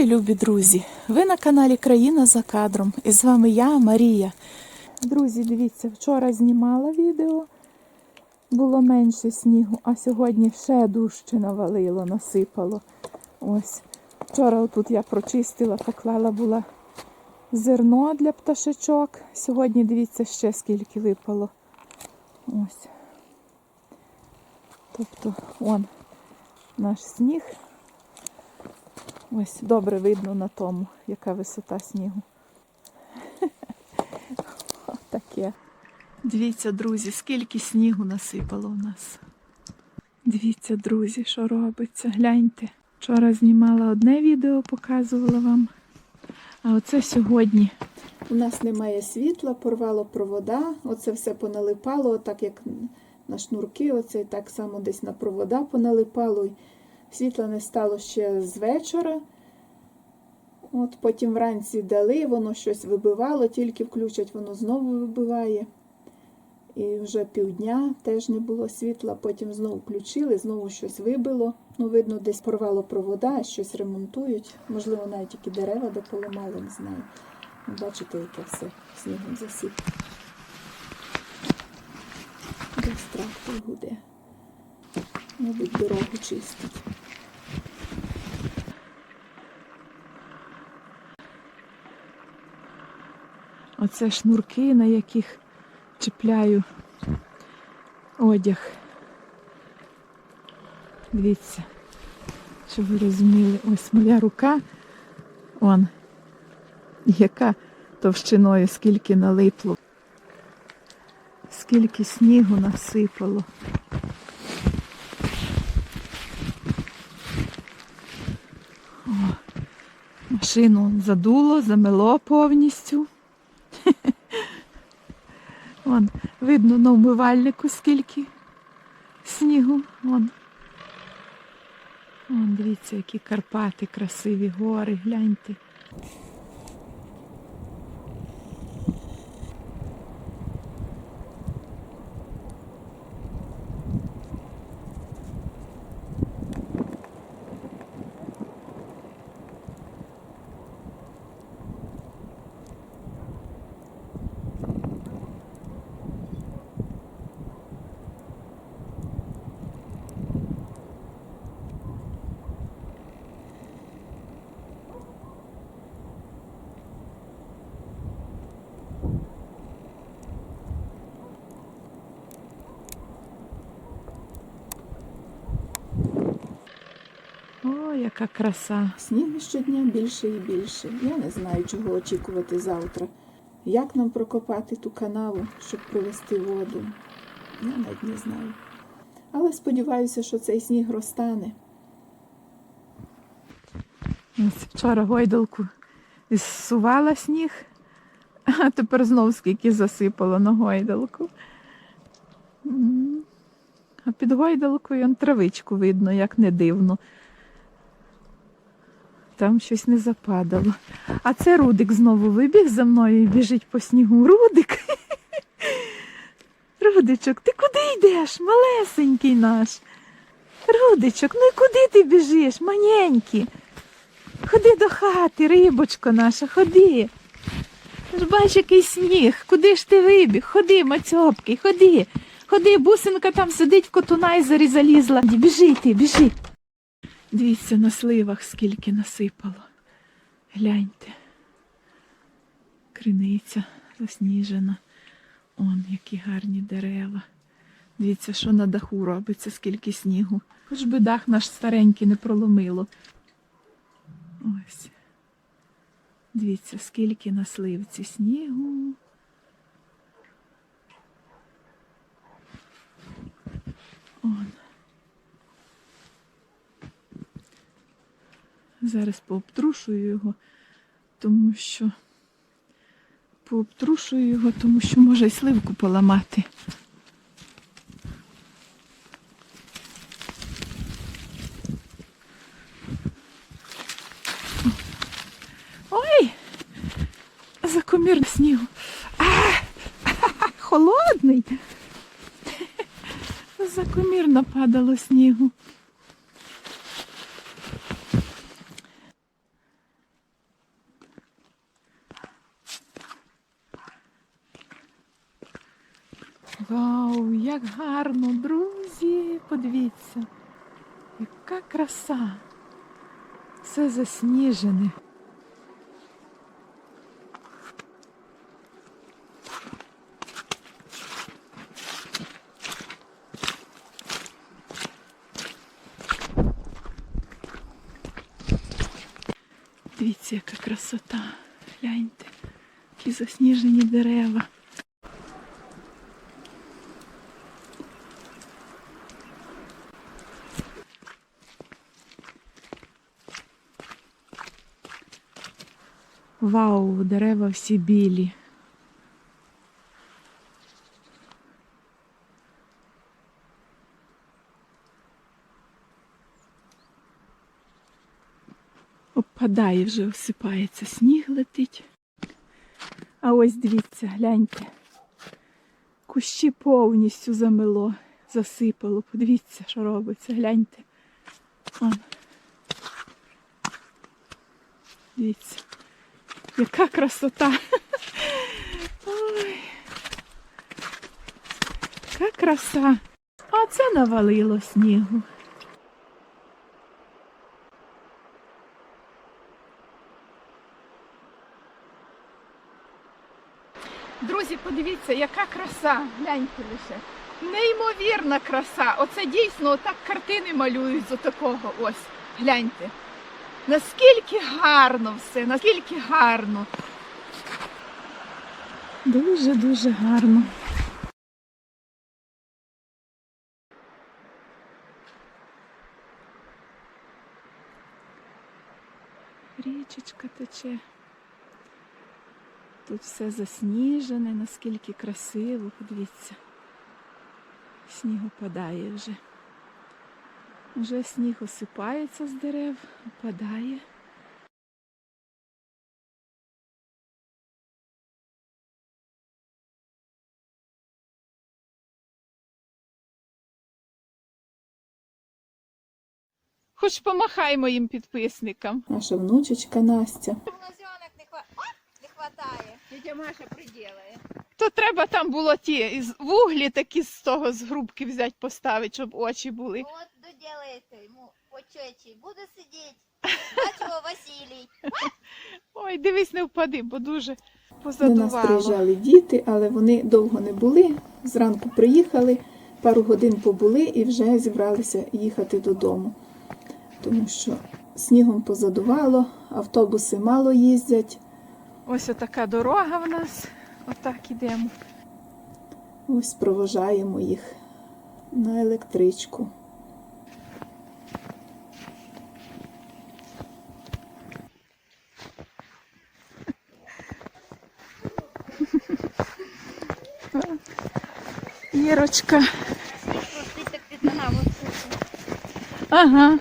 Вітаю, любі друзі! Ви на каналі Країна за кадром. І з вами я, Марія. Друзі, дивіться, вчора знімала відео, було менше снігу, а сьогодні ще дужче навалило, насипало. Ось. Вчора отут я прочистила, поклала була зерно для пташечок. Сьогодні дивіться ще скільки випало. Ось. Тобто, он наш сніг. Ось добре видно на тому, яка висота снігу. Таке. Дивіться, друзі, скільки снігу насипало у нас. Дивіться, друзі, що робиться. Гляньте. Вчора знімала одне відео, показувала вам. А оце сьогодні. У нас немає світла, порвало провода, оце все поналипало, так як на шнурки, оце так само десь на провода поналипало. Світла не стало ще з вечора. От Потім вранці дали, воно щось вибивало, тільки включать, воно знову вибиває. І вже півдня теж не було світла, потім знову включили, знову щось вибило. Ну, видно, десь порвало провода, щось ремонтують. Можливо, навіть які дерева де поламали, не знаю. Ну, Бачите, яке все снігом засіп. Десь трактор гуде. Мабуть, дорогу чистить. Оце шнурки, на яких чіпляю одяг. Дивіться, щоб ви розуміли, ось моя рука, он, яка товщиною, скільки налипло, скільки снігу насипало. Машину задуло, замело повністю. Вон, видно на умивальнику скільки снігу. Вон. Вон, дивіться, які Карпати, красиві гори, гляньте. Яка краса. Снігу щодня більше і більше. Я не знаю, чого очікувати завтра. Як нам прокопати ту канаву, щоб привезти воду? Я навіть не знаю. Але сподіваюся, що цей сніг розтане. Ось вчора гойдалку зсувала сніг, а тепер знов скільки засипало на гойдалку. А під гойдалкою он травичку видно, як не дивно. Там щось не западало. А це Рудик знову вибіг за мною і біжить по снігу. Рудик. Рудичок, ти куди йдеш? Малесенький наш. Рудичок, ну і куди ти біжиш? Маненький. Ходи до хати, рибочко наша, ходи. Ж бачиш, який сніг. Куди ж ти вибіг? Ходи, мацьопкий, ходи. Ходи, бусинка там сидить в котунайзері залізла. Біжи ти, біжи. Дивіться, на сливах скільки насипало. Гляньте. Криниця засніжена. Он, які гарні дерева. Дивіться, що на даху робиться, скільки снігу. Хоч би дах наш старенький не проломило. Ось. Дивіться, скільки на сливці снігу. Он. Зараз пообтрушую його, тому що пообтрушую його, тому що може й сливку поламати. Ой! Закомір снігу. А, холодний. Закомір нападало снігу. Вау, як гарно, друзі! Подивіться, яка краса! Все засніжене. Дивіться, яка красота. Гляньте, які засніжені дерева. Вау, дерева всі білі. Опадає вже, осипається, сніг летить. А ось дивіться, гляньте. Кущі повністю замело, засипало. Подивіться, що робиться, гляньте. Дивіться. Яка красота. Ой. Яка краса. А це навалило снігу. Друзі, подивіться, яка краса. Гляньте лише. Неймовірна краса. Оце дійсно отак картини малюють з отакого. Ось. Гляньте. Наскільки гарно все, наскільки гарно. Дуже-дуже гарно. Річечка тече. Тут все засніжене, наскільки красиво, подивіться. Сніг опадає вже. Вже сніг осипається з дерев, опадає. Хоч помахай моїм підписникам. Наша внучечка Настя. Глазенок не, хва... Не хватає. Тетя Маша приделає. То треба там було ті вуглі такі з того з грубки взяти, поставити, щоб очі були. Вот доделайте йому очечі. Буде сидіти. Бачимо Василій. Ой, дивись, не впади, бо дуже До нас приїжджали діти, але вони довго не були. Зранку приїхали, пару годин побули і вже зібралися їхати додому. Тому що снігом позадувало, автобуси мало їздять. Ось отака дорога в нас. Отак ідемо. Ось провожаємо їх на електричку. Ірочка. Ага.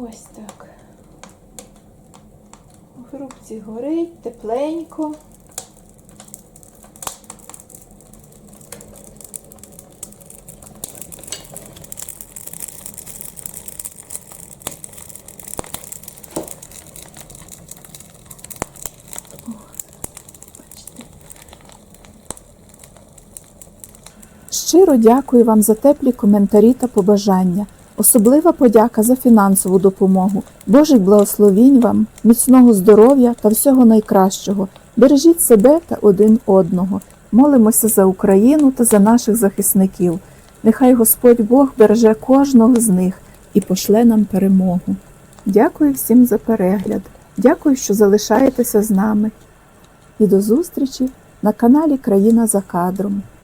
Ось так. У грубці горить, тепленько. Щиро дякую вам за теплі коментарі та побажання. Особлива подяка за фінансову допомогу. Божих благословінь вам, міцного здоров'я та всього найкращого. Бережіть себе та один одного. Молимося за Україну та за наших захисників. Нехай Господь Бог береже кожного з них і пошле нам перемогу. Дякую всім за перегляд. Дякую, що залишаєтеся з нами. І до зустрічі на каналі Країна за кадром.